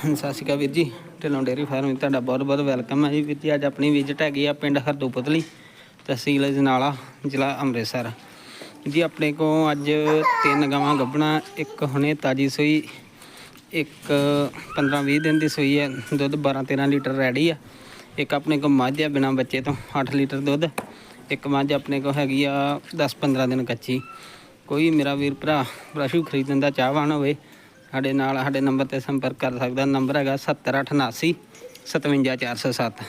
ਸਤਿ ਸ਼੍ਰੀ ਅਕਾਲ ਵੀਰ ਜੀ, Dhillon dairy farm ਵਿੱਚ ਤੁਹਾਡਾ ਬਹੁਤ ਬਹੁਤ ਵੈਲਕਮ ਹੈ ਜੀ। ਵੀਰ ਜੀ, ਅੱਜ ਆਪਣੀ ਵਿਜ਼ਿਟ ਹੈਗੀ ਆ ਪਿੰਡ ਹਰਦੋਪਤਲੀ ਤਹਿਸੀਲ ਅਜਨਾਲਾ ਜ਼ਿਲ੍ਹਾ ਅੰਮ੍ਰਿਤਸਰ। ਜੀ, ਆਪਣੇ ਕੋ ਅੱਜ ਤਿੰਨ ਗਾਵਾਂ ਗੱਭਣਾ, ਇੱਕ ਹੁਣੇ ਤਾਜੀ ਸੂਈ, ਇੱਕ 15 20 ਦਿਨ ਦੀ ਸੂਈ ਹੈ, ਦੁੱਧ 12 13 ਲੀਟਰ ਰੈਡੀ ਆ। ਇੱਕ ਆਪਣੇ ਕੋ ਮੱਝ ਆ ਬਿਨਾ ਬੱਚੇ ਤੋਂ 8 ਲੀਟਰ ਦੁੱਧ। ਇੱਕ ਮੱਝ ਆਪਣੇ ਕੋ ਹੈਗੀ ਆ 10 15 ਦਿਨ ਕੱਚੀ। ਕੋਈ ਮੇਰਾ ਵੀਰ ਭਰਾ, ਪਸ਼ੂ ਖਰੀਦਣ ਦਾ ਚਾਹਵਾਨ ਹੋਵੇ ਸਾਡੇ ਨਾਲ ਸਾਡੇ ਨੰਬਰ ਤੇ ਸੰਪਰਕ ਕਰ ਸਕਦਾ ਨੰਬਰ ਹੈਗਾ 7088 57407